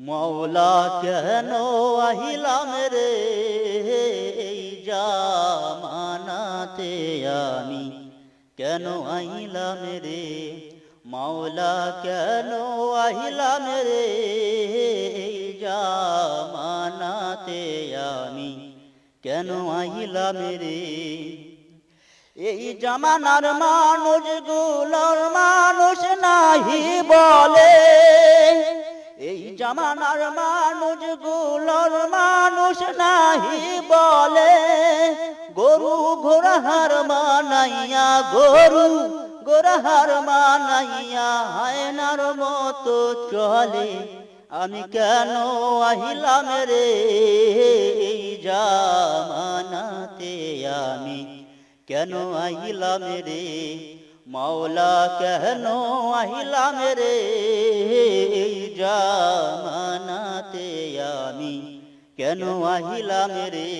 মৌলা কেন আহিলাম রে? জামানাতে আমি কেন আহিলাম রে? মৌলা কেন আহিলাম রে? জামানাতে আমি কেন আহিলাম রে? এই জামানার মানুষগুলোর মানুষ নাহি বলে। জামানার মানুষ, গুলোর মানুষ নাহি বলে। গরু ঘোড়াহার মানাইয়া, গরু গোড়াহার মানাইয়া হায়নার মতো চলে। আমি কেন আহিলাম রে জামানাতে আমি? কেন আহিলাম রে? মাওলা কেন আহিলাম রে কেন আহিলাম রে?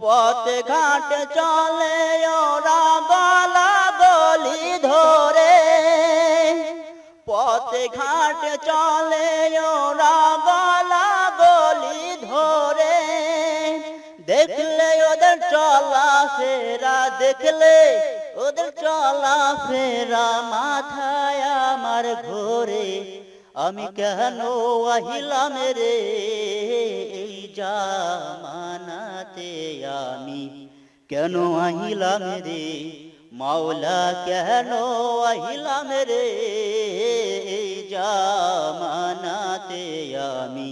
পথে ঘাট চলে ওরা গলা গলি ধরে। পথে ঘাট চলে ওরা গলা গলি ধরে। দেখলে ওদের চলা ফেরা দেখলে ওদের চলা ফেরা মাথায় আমার ঘোরে। আমি কেন আহিলাম রে? এই জামানাতে আমি কেন আহিলাম রে? মাওলা কেন আহিলাম রে? এই জামানাতে আমি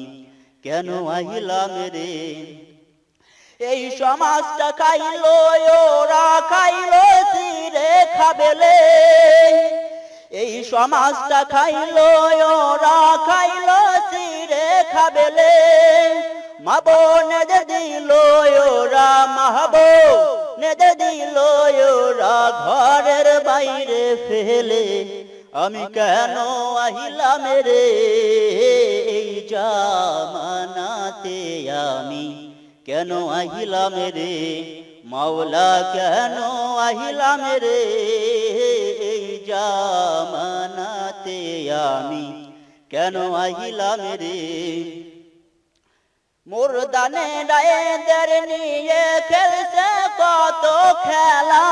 কেন আহিলাম রে? এই সমাজটা খাইলো ওরা খাইলো সিরে খাবেলে। এই সমাজটা খাইলো, ওরা খাইলো সিরে খাবেলে। মা বোনেদের দিল, ওরা মাহবো নেদে দিল, ওরা ঘরের বাইরে ফেলে। আমি কেন আহিলাম রে এই জামানাতে আমি? কেন আহিলাম রে? মাওলা কেন আহিলাম রে? জামানাতে আমি কেন আহিলাম রে? মুরদানে রায়েদের নিয়ে খেলছে কত খেলা।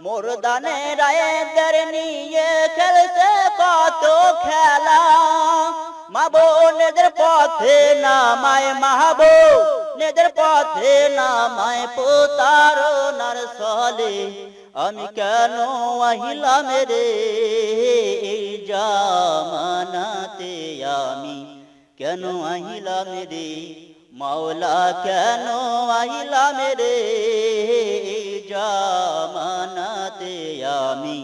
মুরদানে রায়েদের নিয়ে খেলছে কত খেলা। মা বোনেদের পথে নামায় মাহবো নেদের পথে নামায় পোতারনার সলে। আমি কেন আহিলাম রে? এই জামানাতে আমি কেন আহিলাম রে? মাওলা কেন আহিলাম রে? এই জামানাতে আমি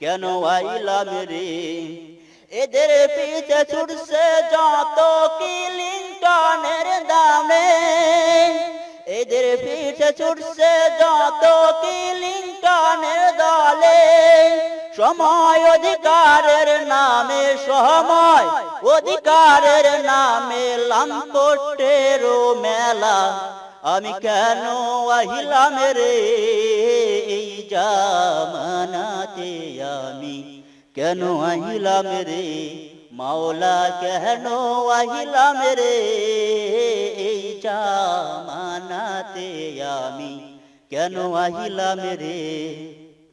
কেন আইলাম রে? এদের পিছে ছুটছে যত কিলিংটনের দামে পিছে ছুটছে যত কিলিংটনের দলে। সময় অধিকারের নামে, সময় অধিকারের নামে লাম্পটের মেলা। আমি কেন আহিলাম রে এই জামানাতে আমি? কেন আহিলাম রে? মাওলা কেন আহিলাম রে? জামানাতে আমি কেন আহিলাম রে?